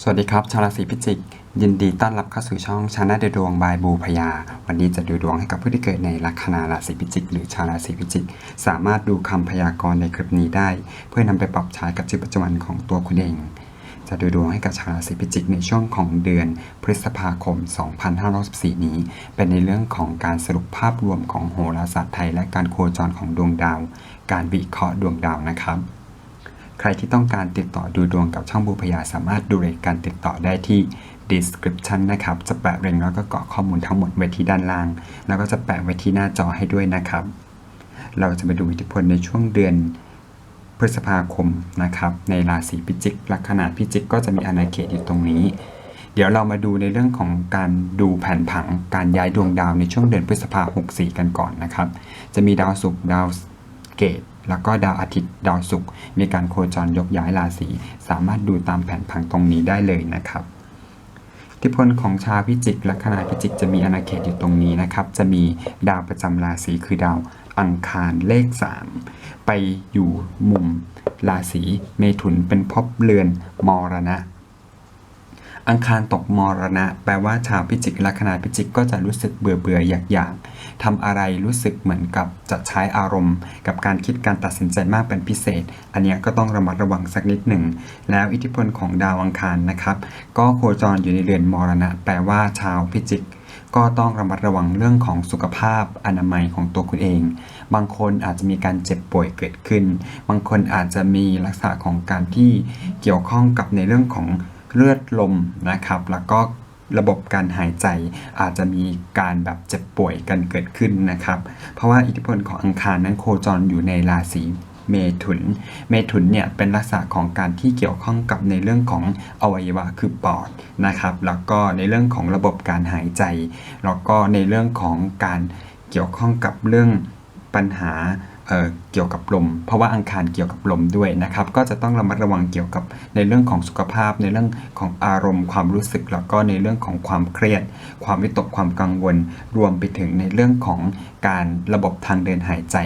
สวัสดีครับ ชาวราศีพิจิก ยินดีต้อนรับเข้าสู่ช่องชาแนลดวงบายบูพยา วันนี้จะดูดวงให้กับผู้ที่เกิดในลัคนาราศีพิจิก หรือชาวราศีพิจิก สามารถดูคำพยากรณ์ในคลิปนี้ได้ เพื่อนำไปปรับใช้กับชีวิตประจำวันของตัวคุณเอง จะดูดวงให้กับชาวราศีพิจิกในช่วงของเดือนพฤษภาคม 2564 นี้ เป็นในเรื่องของการสรุปภาพรวมของโหราศาสตร์ไทย และการโคจรของดวงดาว การวิเคราะห์ดวงดาวนะครับ ใครที่ต้องการติดต่อดูดวงกับช่องบูพยาสามารถดูรายการติดต่อได้ที่ description นะครับ จะแปะเรียงแล้วก็กรอกข้อมูลทั้งหมดไว้ที่ด้านล่าง แล้วก็จะแปะไว้ที่หน้าจอให้ด้วยนะครับ เราจะมาดูอิทธิพลในช่วงเดือนพฤษภาคมนะครับ ในราศีพิจิกลัคนาพิจิกก็จะมีอาณาเขตอยู่ตรงนี้ เดี๋ยวเรามาดูในเรื่องของการดูแผนผังการย้ายดวงดาวในช่วงเดือนพฤษภาคม64กันก่อนนะครับ จะมีดาวศุกร์ดาวเกต แล้วก็ดาวอาทิตย์ดาวศุกร์มีการโคจรยกย้ายราศีสามารถดูตามแผนผังตรงนี้ได้เลยนะครับอิทธิพลของชาวพิจิกลัคนาพิจิกจะมีอาณาเขตอยู่ตรงนี้นะครับ จะมีดาวประจำราศีคือดาวอังคารเลข 3 ไปอยู่มุมราศีเมถุนเป็นภพเรือนมรณะ อังคารตกมรณะ แปลว่าชาวพิจิกลัคนาพิจิกก็จะรู้สึกเบื่อเบื่ออยากอยากทำอะไรรู้สึกเหมือนกับจะใช้อารมณ์ กับการคิดการตัดสินใจมากเป็นพิเศษ อันนี้ก็ต้องระมัดระวังสักนิดหนึ่ง แล้วอิทธิพลของดาวอังคารนะครับ ก็โคจรอยู่ในเรือนมรณะ แปลว่าชาวพิจิกก็ต้องระมัดระวังเรื่องของสุขภาพอนามัยของตัวคุณเอง บางคนอาจจะมีการเจ็บป่วยเกิดขึ้น บางคนอาจจะมีลักษณะของการที่เกี่ยวข้องกับในเรื่องของ เลือดลมนะครับ แล้วก็ระบบการหายใจอาจจะมีการแบบเจ็บป่วยกันเกิดขึ้นนะครับ เพราะว่าอิทธิพลของอังคารนั้นโคจรอยู่ในราศีเมถุน เมถุนเนี่ยเป็นลักษณะของการที่เกี่ยวข้องกับในเรื่องของอวัยวะคือปอดนะครับ แล้วก็ในเรื่องของระบบการหายใจ แล้วก็ในเรื่องของการเกี่ยวข้องกับเรื่องปัญหา เเกี่ยวกับลม เพราะว่าอังคารเกี่ยวกับลมด้วยนะครับ ก็จะต้องระมัดระวังเกี่ยวกับในเรื่องของสุขภาพ ในเรื่องของอารมณ์ ความรู้สึก แล้วก็ในเรื่องของความเครียด ความวิตกความกังวล รวมไปถึงในเรื่องของการระบบทางเดินหายใจ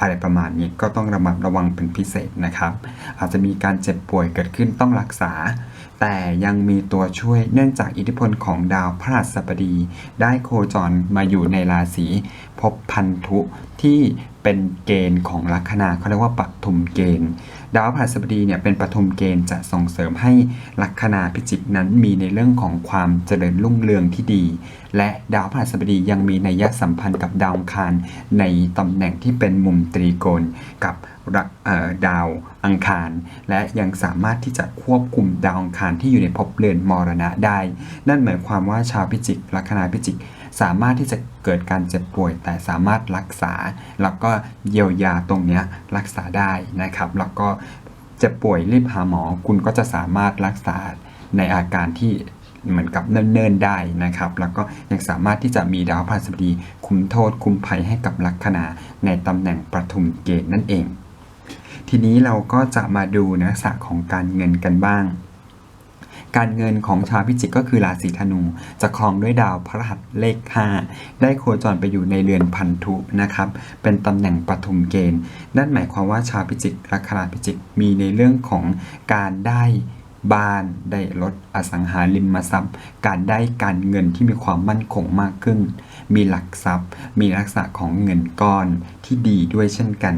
อะไรประมาณนี้ก็ต้องระมัดระวังเป็นพิเศษนะครับ อาจจะมีการเจ็บป่วยเกิดขึ้นต้องรักษา แต่ยังมีตัวช่วยเนื่องจากอิทธิพลของดาวพฤหัสบดี ได้โคจรมาอยู่ในราศีภพพันธุที่ เป็นเกณฑ์ของลัคนาเขาเรียกว่าปฐุมเกณฑ์ ดาวพฤหัสบดีเนี่ยเป็นปฐุมเกณฑ์จะส่งเสริมให้ลัคนาพิจิกนั้นมีในเรื่องของความเจริญรุ่งเรืองที่ดี และดาวพฤหัสบดียังมีนัยสัมพันธ์กับดาวอังคารในตำแหน่งที่เป็นมุมตรีโกณกับดาวอังคาร และยังสามารถที่จะควบคุมดาวอังคารที่อยู่ในภพเรือนมรณะได้ นั่นหมายความว่าชาวพิจิกลัคนาพิจิก สามารถที่จะเกิดการเจ็บป่วย แต่สามารถรักษา แล้วก็เยียวยาตรงนี้รักษาได้นะครับ แล้วก็เจ็บป่วยรีบหาหมอ คุณก็จะสามารถรักษาในอาการที่เหมือนกับเนิ่นๆได้นะครับ แล้วก็ยังสามารถที่จะมีดาวพฤหัสบดีคุ้มโทษคุ้มภัยให้กับลัคนาในตำแหน่งประทุมเกณฑ์นั่นเอง ทีนี้เราก็จะมาดูนะลักษะของการเงินกันบ้าง การเงินของชาวพิจิกก็คือราศีธนู จะครองด้วยดาวพฤหัสเลข 5 ได้โคจรไปอยู่ในเรือนพันธุนะครับ เป็นตำแหน่งปฐุมเกณฑ์ นั่นหมายความว่าชาวพิจิกลัคนาพิจิกมีในเรื่องของการได้บ้านได้รถอสังหาริมทรัพย์ การได้การเงินที่มีความมั่นคงมากขึ้น มีหลักทรัพย์ มีลักษณะของเงินก้อนที่ดีด้วยเช่นกัน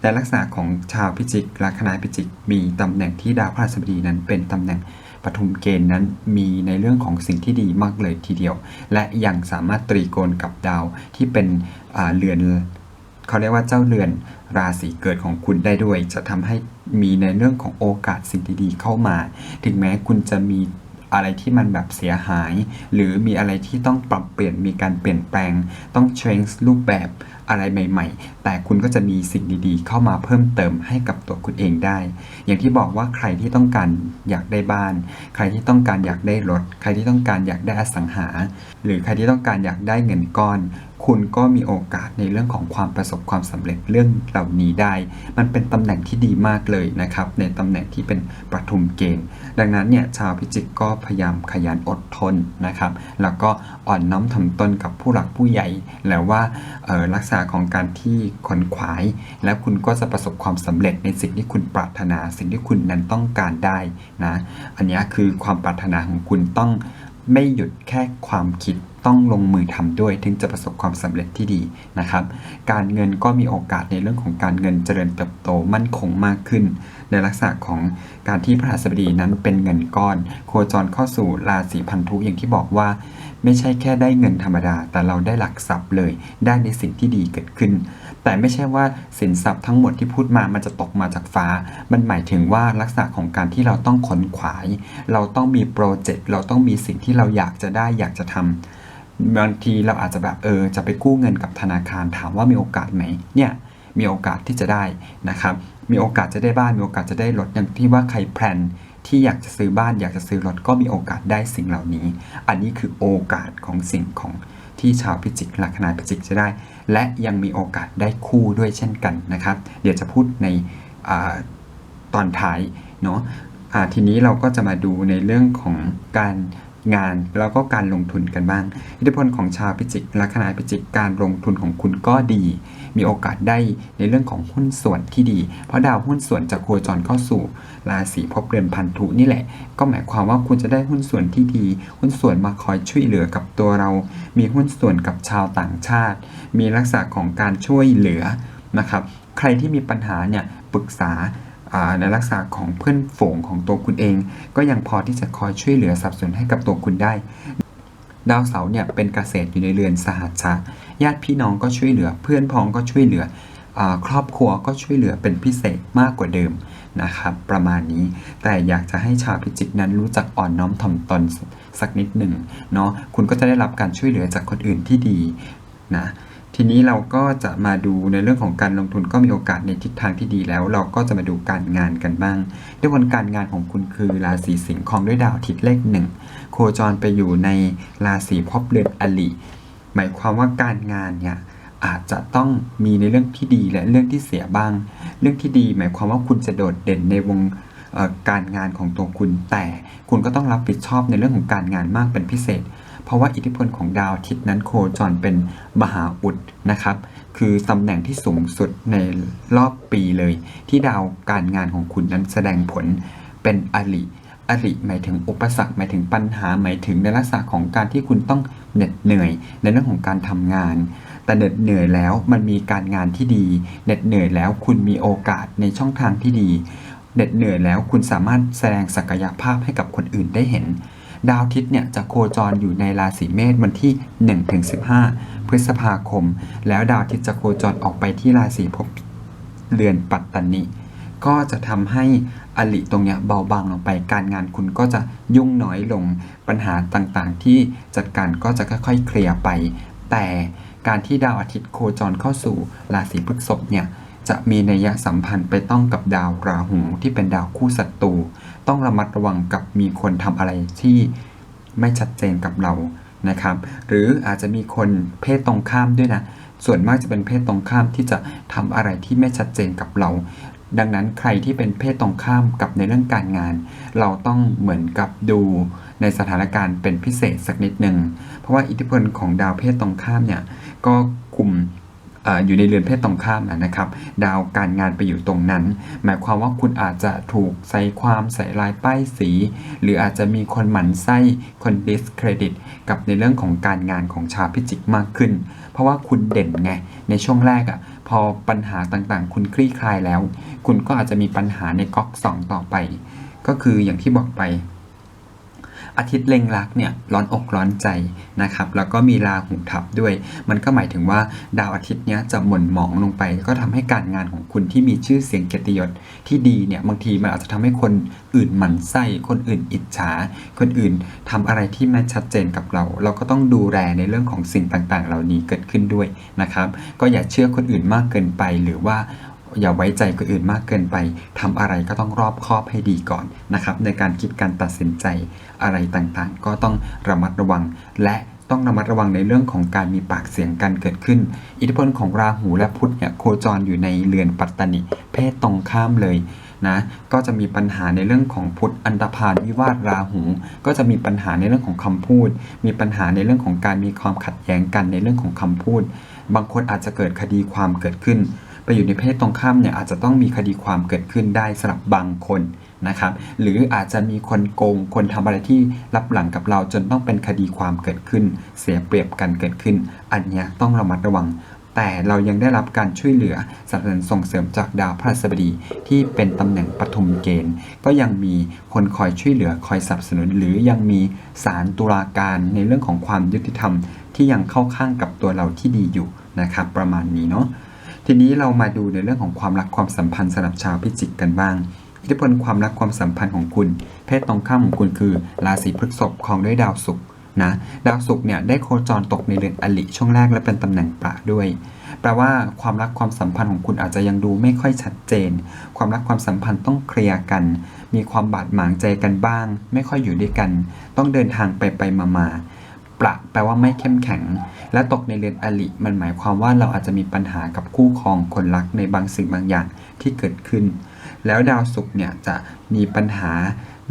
แต่ลักษณะของชาวพิจิกลัคนาพิจิกมีตำแหน่งที่ดาวพฤหัสบดีนั้นเป็นตำแหน่ง ปฐุมเกณฑ์นั้นมีในเรื่องของสิ่งที่ดีมากเลยทีเดียว และยังสามารถตรีโกณกับดาวที่เป็นเรือนเขาเรียกว่าเจ้าเรือนราศีเกิดของคุณได้ด้วย จะทำให้มีในเรื่องของโอกาสสิ่งดีๆเข้ามา ถึงแม้คุณจะมีอะไรที่มันแบบเสียหาย หรือมีอะไรที่ต้องปรับเปลี่ยนมีการเปลี่ยนแปลง ต้อง change รูปแบบ อะไรใหม่ ๆ แต่คุณก็จะมีสิ่งดีๆ เข้ามาเพิ่มเติมให้กับตัวคุณเองได้ อย่างที่บอกว่าใครที่ต้องการอยากได้บ้าน ใครที่ต้องการอยากได้รถ ใครที่ต้องการอยากได้อสังหา หรือใครที่ต้องการอยากได้เงินก้อน คุณก็มีโอกาสในเรื่องของความประสบความสำเร็จเรื่องเหล่านี้ได้ มันเป็นตำแหน่งที่ดีมากเลยนะครับ ในตำแหน่งที่เป็นประทุมเกณฑ์ ดังนั้นเนี่ยชาวพิจิกก็พยายามขยันอดทนนะครับ แล้วก็อ่อนน้อมถ่อมตนกับผู้หลักผู้ใหญ่ แล้วว่าออลักษณะของการที่ขนขวาย แล้วคุณก็จะประสบความสำเร็จในสิ่งที่คุณปรารถนา สิ่งที่คุณนั้นต้องการได้นะ อันนี้คือความปรารถนาของคุณต้อง ไม่หยุดแค่ความคิดต้องลงมือทำด้วย ถึงจะประสบความสำเร็จที่ดีนะครับ การเงินก็มีโอกาสในเรื่องของการเงินเจริญเติบโตมั่นคงมากขึ้น ในลักษณะของการที่พระหัสบดีนั้นเป็นเงินก้อน โคจรเข้าสู่ราศีพันธุอย่างที่บอกว่า ไม่ใช่แค่ได้เงินธรรมดา แต่เราได้หลักทรัพย์เลย ได้ในสิ่งที่ดีเกิดขึ้น แต่ไม่ใช่ว่าสินทรัพย์ทั้งหมดที่พูดมามันจะตกมาจากฟ้า มันหมายถึงว่าลักษณะของการที่เราต้องขนขวาย เราต้องมีโปรเจกต์เราต้องมีสิ่งที่เราอยากจะได้อยากจะทำบางทีเราอาจจะแบบเออจะไปกู้เงินกับธนาคารถามว่ามีโอกาสไหมเนี่ยมีโอกาสที่จะได้นะครับ มีโอกาสจะได้บ้านมีโอกาสจะได้รถอย่างที่ว่าใครแพลนที่อยากจะซื้อบ้านอยากจะซื้อรถก็มีโอกาสได้สิ่งเหล่านี้ อันนี้คือโอกาสของสิ่งของ ที่ชาวพิจิกลัคนาพิจิกจะได้ และยังมีโอกาสได้คู่ด้วยเช่นกันนะครับ เดี๋ยวจะพูดในอตอนท้ายเนาะทีนี้เราก็จะมาดูในเรื่องของการงานแล้วก็การลงทุนกันบ้าง อิทธิพลของชาวพิจิกลัคนาพิจิกการลงทุนของคุณก็ดี มีโอกาสได้ในเรื่องของหุ้นส่วนที่ดี เพราะดาวหุ้นส่วนจะโคจรเข้าสู่ราศีภพเรือนพันธุนี่แหละ ก็หมายความว่าคุณจะได้หุ้นส่วนที่ดี หุ้นส่วนมาคอยช่วยเหลือกับตัวเรา มีหุ้นส่วนกับชาวต่างชาติ มีลักษณะของการช่วยเหลือนะครับ ใครที่มีปัญหาเนี่ยปรึกษาในลักษณะของเพื่อนฝูงของตัวคุณเอง ก็ยังพอที่จะคอยช่วยเหลือสับสนให้กับตัวคุณได้ ดาวเสาร์เนี่ยเป็นเกษตรอยู่ในเรือนสหัชชะญาติพี่น้องก็ช่วยเหลือ เพื่อนพ้องก็ช่วยเหลืออครอบครัวก็ช่วยเหลือเป็นพิเศษมากกว่าเดิมนะครับประมาณนี้แต่อยากจะให้ชาวพิจิกนั้นรู้จักอ่อนน้อมถ่อมตนสักนิดหนึ่งเนาะคุณก็จะได้รับการช่วยเหลือจากคนอื่นที่ดีนะ ทีนี้เราก็จะมาดูในเรื่องของการลงทุนก็มีโอกาสในทิศทางที่ดีแล้ว เราก็จะมาดูการงานกันบ้างด้วยวันการงานของคุณคือราศีสิงห์ของด้วยดาวทิตย์เลขหนึ่งโคจรไปอยู่ในราศีภพเรือนอลิหมายความว่าการงานเนี่ยอาจจะต้องมีในเรื่องที่ดีและเรื่องที่เสียบ้าง เรื่องที่ดี หมายความว่าคุณจะโดดเด่นในวงการงานของตัวคุณแต่คุณก็ต้องรับผิดชอบในเรื่องของการงานมากเป็นพิเศษ เพราะว่าอิทธิพลของดาวอาทิตย์นั้นโคจรเป็นมหาอุดนะครับ คือตำแหน่งที่สูงสุดในรอบปีเลย ที่ดาวการงานของคุณนั้นแสดงผลเป็นอริอริหมายถึงอุปสรรคหมายถึงปัญหาหมายถึงในลักษณะของการที่คุณต้องเหน็ดเหนื่อย ในเรื่องของการทำงาน แต่เหน็ดเหนื่อยแล้วมันมีการงานที่ดีเหน็ดเหนื่อยแล้วคุณมีโอกาสในช่องทางที่ดีเหน็ดเหนื่อยแล้วคุณสามารถแสดงศักยภาพให้กับคนอื่นได้เห็น ดาวอาทิตย์เนี่ยจะโคจรอยู่ในราศีเมษวันที่ 1-15 พฤษภาคม แล้วดาวอาทิตย์จะโคจรออกไปที่ราศีภพเรือนปัตตานิก็จะทำให้อลิตรงเนี้ยเบาบางลงไป การงานคุณก็จะยุ่งน้อยลง ปัญหาต่างๆ ที่จัดการก็จะค่อยๆเคลียร์ไป แต่การที่ดาวอาทิตย์โคจรเข้าสู่ราศีพฤษภเนี่ย จะมีนัยสัมพันธ์ไปต้องกับดาวราหูที่เป็นดาวคู่ศัตรูต้องระมัดระวังกับมีคนทำอะไรที่ไม่ชัดเจนกับเรานะครับ หรืออาจจะมีคนเพศตรงข้ามด้วยนะ ส่วนมากจะเป็นเพศตรงข้ามที่จะทำอะไรที่ไม่ชัดเจนกับเรา ดังนั้นใครที่เป็นเพศตรงข้ามกับในเรื่องการงาน เราต้องเหมือนกับดูในสถานการณ์เป็นพิเศษสักนิดหนึ่งเพราะว่าอิทธิพลของดาวเพศตรงข้ามเนี่ยก็กลุ่ม อยู่ในเรือนเพศตรงข้ามนะนะครับ ดาวการงานไปอยู่ตรงนั้น หมายความว่าคุณอาจจะถูกใส่ความใส่ลายป้ายสี หรืออาจจะมีคนหมั่นไส้คนดิสเครดิต กับในเรื่องของการงานของชาวพิจิกมากขึ้น เพราะว่าคุณเด่นไงในช่วงแรกอะ่ะพอปัญหาต่างๆ คุณคลี่คลายแล้ว คุณก็อาจจะมีปัญหาในก๊อกสองต่อไป ก็คืออย่างที่บอกไป อาทิตย์เล็งรักเนี่ยร้อนอกร้อนใจนะครับแล้วก็มีราหูทับด้วย มันก็หมายถึงว่าดาวอาทิตย์เนี้ยจะหม่นหมองลงไป ก็ทำให้การงานของคุณที่มีชื่อเสียงเกียรติยศที่ดีเนี่ยบางทีมันอาจจะทำให้คนอื่นหมั่นไส้คนอื่นอิจฉา คนอื่นทำอะไรที่ไม่ชัดเจนกับเรา เราก็ต้องดูแลในเรื่องของสิ่งต่างๆ เหล่านี้เกิดขึ้นด้วยนะครับ ก็อย่าเชื่อคนอื่นมากเกินไปหรือว่า อย่าไว้ใจคนอื่นมากเกินไปทำอะไรก็ต้องรอบคอบให้ดีก่อนนะครับ ในการคิดการตัดสินใจอะไรต่างๆ ก็ต้องระมัดระวัง และต้องระมัดระวังในเรื่องของการมีปากเสียงกันเกิดขึ้น อิทธิพลของราหูและพุธเนี่ยโคจรอยู่ในเรือนปัตตนิเพศตรงข้ามเลยนะก็จะมีปัญหาในเรื่องของพุทธอันตพานวิวาทราหู ก็จะมีปัญหาในเรื่องของคำพูด มีปัญหาในเรื่องของการมีความขัดแย้งกันในเรื่องของคำพูด บางคนอาจจะเกิดคดีความเกิดขึ้น ไปอยู่ในเพศตรงข้ามเนี่ยอาจจะต้องมีคดีความเกิดขึ้นได้สำหรับบางคนนะครับ หรืออาจจะมีคนโกง คนทำอะไรที่รับหลังกับเราจนต้องเป็นคดีความเกิดขึ้น เสียเปรียบกันเกิดขึ้น อันนี้ต้องระมัดระวัง แต่เรายังได้รับการช่วยเหลือสนับสนุนส่งเสริมจากดาวพฤหัสบดีที่เป็นตำแหน่งปฐุมเกณฑ์ ก็ยังมีคนคอยช่วยเหลือคอยสนับสนุน หรือยังมีศาลตุลาการในเรื่องของความยุติธรรม ที่ยังเข้าข้างกับตัวเราที่ดีอยู่นะครับ ประมาณนี้เนาะ ทีนี้เรามาดูในเรื่องของความรักความสัมพันธ์สำหรับชาวพิจิกกันบ้างอิทธิพลความรักความสัมพันธ์ของคุณ เพศตรงข้ามของคุณคือ ราศีพฤษภของด้วยดาวศุกร์นะดาวศุกร์เนี่ยได้โคจรตกในเรือนอลิช่วงแรกและเป็นตำแหน่งประด้วย แปลว่าความรักความสัมพันธ์ของคุณอาจจะยังดูไม่ค่อยชัดเจน ความรักความสัมพันธ์ต้องเคลียร์กัน มีความบาดหมางใจกันบ้าง ไม่ค่อยอยู่ด้วยกัน ต้องเดินทางไปไปมามา ประแปลว่าไม่เข้มแข็ง และตกในเรือนอลิมันหมายความว่าเราอาจจะมีปัญหากับคู่ครองคนรักในบางสิ่งบางอย่างที่เกิดขึ้น แล้วดาวศุกร์เนี่ยจะมีปัญหา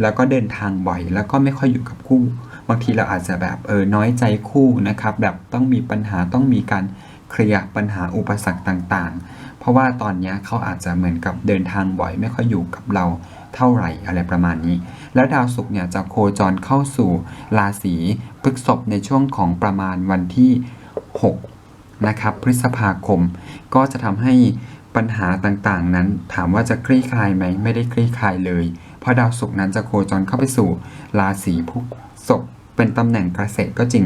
แล้วก็เดินทางบ่อย แล้วก็ไม่ค่อยอยู่กับคู่ บางทีเราอาจจะแบบเออน้อยใจคู่นะครับ แบบต้องมีปัญหาต้องมีการเคลียร์ปัญหาอุปสรรคต่างๆ เพราะว่าตอนนี้เขาอาจจะเหมือนกับเดินทางบ่อย ไม่ค่อยอยู่กับเรา เท่าไหร่อะไรประมาณนี้ แล้วดาวศุกร์เนี่ยจะโคจรเข้าสู่ราศีพฤษภในช่วงของประมาณวันที่ 6 นะครับ พฤษภาคม ก็จะทำให้ปัญหาต่างๆ นั้นถามว่าจะคลี่คลายไหมไม่ได้คลี่คลายเลย เพราะดาวศุกร์นั้นจะโคจรเข้าไปสู่ราศีพฤษภเป็นตำแหน่งเกษตรก็จริง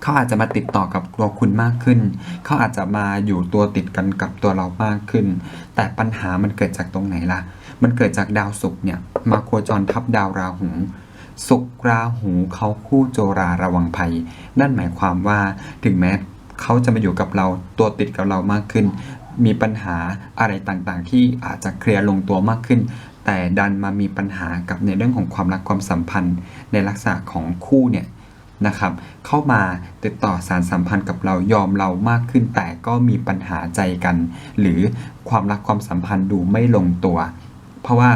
เขาอาจจะมาติดต่อกับตัวคุณมากขึ้น เขาอาจจะมาอยู่ตัวติดกันกับตัวเรามากขึ้น แต่ปัญหามันเกิดจากตรงไหนล่ะ มันเกิดจากดาวศุกร์เนี่ยมาโคจรทับดาวราหูศุกร์ราหูเขาคู่โจราระวังภัย นั่นหมายความว่าถึงแม้เขาจะมาอยู่กับเราตัวติดกับเรามากขึ้น มีปัญหาอะไรต่างๆ ที่อาจจะเคลียร์ลงตัวมากขึ้น แต่ดันมามีปัญหากับในเรื่องของความรักความสัมพันธ์ ในลักษณะของคู่เนี่ยนะครับเข้ามาติดต่อสารสัมพันธ์กับเรายอมเรามากขึ้น แต่ก็มีปัญหาใจกัน หรือความรักความสัมพันธ์ดูไม่ลงตัว เพราะว่า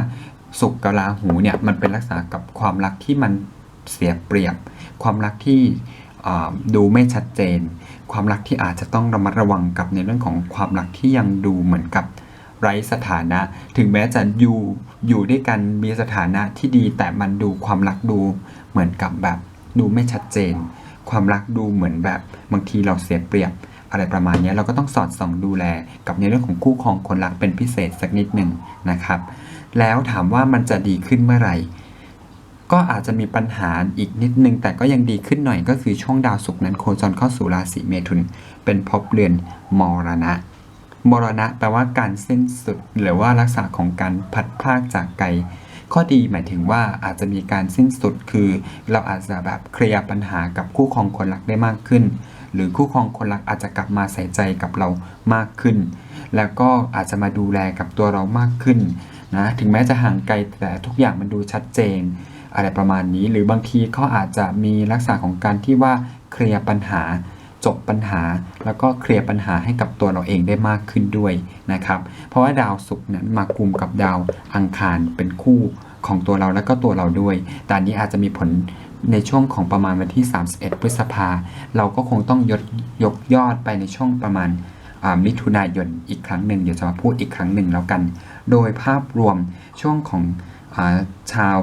สุกกับราหูเนี่ยมันเป็นลักษณะกับความรักที่มันเสียเปรียบ ความรักที่ดูไม่ชัดเจน ความรักที่อาจจะต้องระมัดระวังกับในเรื่องของความรักที่ยังดูเหมือนกับไร้สถานะ ถึงแม้จะอยู่อยู่ด้วยกันมีสถานะที่ดี แต่มันดูความรักดูเหมือนกับแบบดูไม่ชัดเจน ความรักดูเหมือนแบบบางทีเราเสียเปรียบอะไรประมาณนี้เราก็ต้องสอดส่องดูแลกับในเรื่องของคู่ครองคนรักเป็นพิเศษสักนิดหนึ่งนะครับ แล้วถามว่ามันจะดีขึ้นเมื่อไหร่ ก็อาจจะมีปัญหาอีกนิดนึง แต่ก็ยังดีขึ้นหน่อยก็คือช่วงดาวศุกร์นั้นโคจรเข้าสู่ราศีเมถุน เป็นภพเรือนมรณะ มรณะแปลว่าการสิ้นสุด หรือว่าลักษณะของการพัดพรากจากไกลข้อดีหมายถึงว่าอาจจะมีการสิ้นสุดคือ เราอาจจะแบบเคลียร์ปัญหากับคู่ครองคนรักได้มากขึ้น หรือคู่ครองคนรักอาจจะกลับมาใส่ใจกับเรามากขึ้น แล้วก็อาจจะมาดูแลกับตัวเรามากขึ้น นะถึงแม้จะห่างไกลแต่ทุกอย่างมันดูชัดเจน อะไรประมาณนี้ หรือบางทีเขาอาจจะมีลักษณะของการที่ว่าเคลียร์ปัญหา จบปัญหา แล้วก็เคลียร์ปัญหาให้กับตัวเราเองได้มากขึ้นด้วยนะครับ เพราะว่าดาวศุกร์นั้นมากลุ่มกับดาวอังคารเป็นคู่ของตัวเราแล้วก็ตัวเราด้วย แต่นนี้อาจจะมีผลในช่วงของประมาณวันที่ 31 พฤษภา เราก็คงต้องยกยกยอดไปในช่วงประมาณมิถุนายนอีกครั้งหนึ่งเดี๋ยวจะมาพูดอีกครั้งหนึ่งแล้วกัน โดยภาพรวมช่วงของอาชาว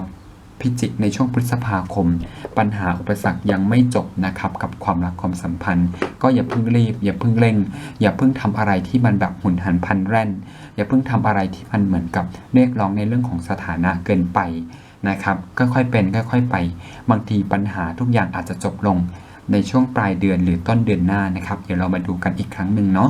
พิจิกในช่วงพฤษภาคม ปัญหาอุปสรรคยังไม่จบนะครับกับความรักความสัมพันธ์ ก็อย่าเพิ่งรีบ อย่าเพิ่งเร่ง อย่าเพิ่งทำอะไรที่มันแบบหุนหันพันแร่น อย่าเพิ่งทำอะไรที่มันเหมือนกับเรียกร้องในเรื่องของสถานะเกินไปนะครับค่อยๆเป็นค่อยๆไป บางทีปัญหาทุกอย่างอาจจะจบลงในช่วงปลายเดือนหรือต้นเดือนหน้านะครับ เดี๋ยวเรามาดูกันอีกครั้งหนึ่งเนาะ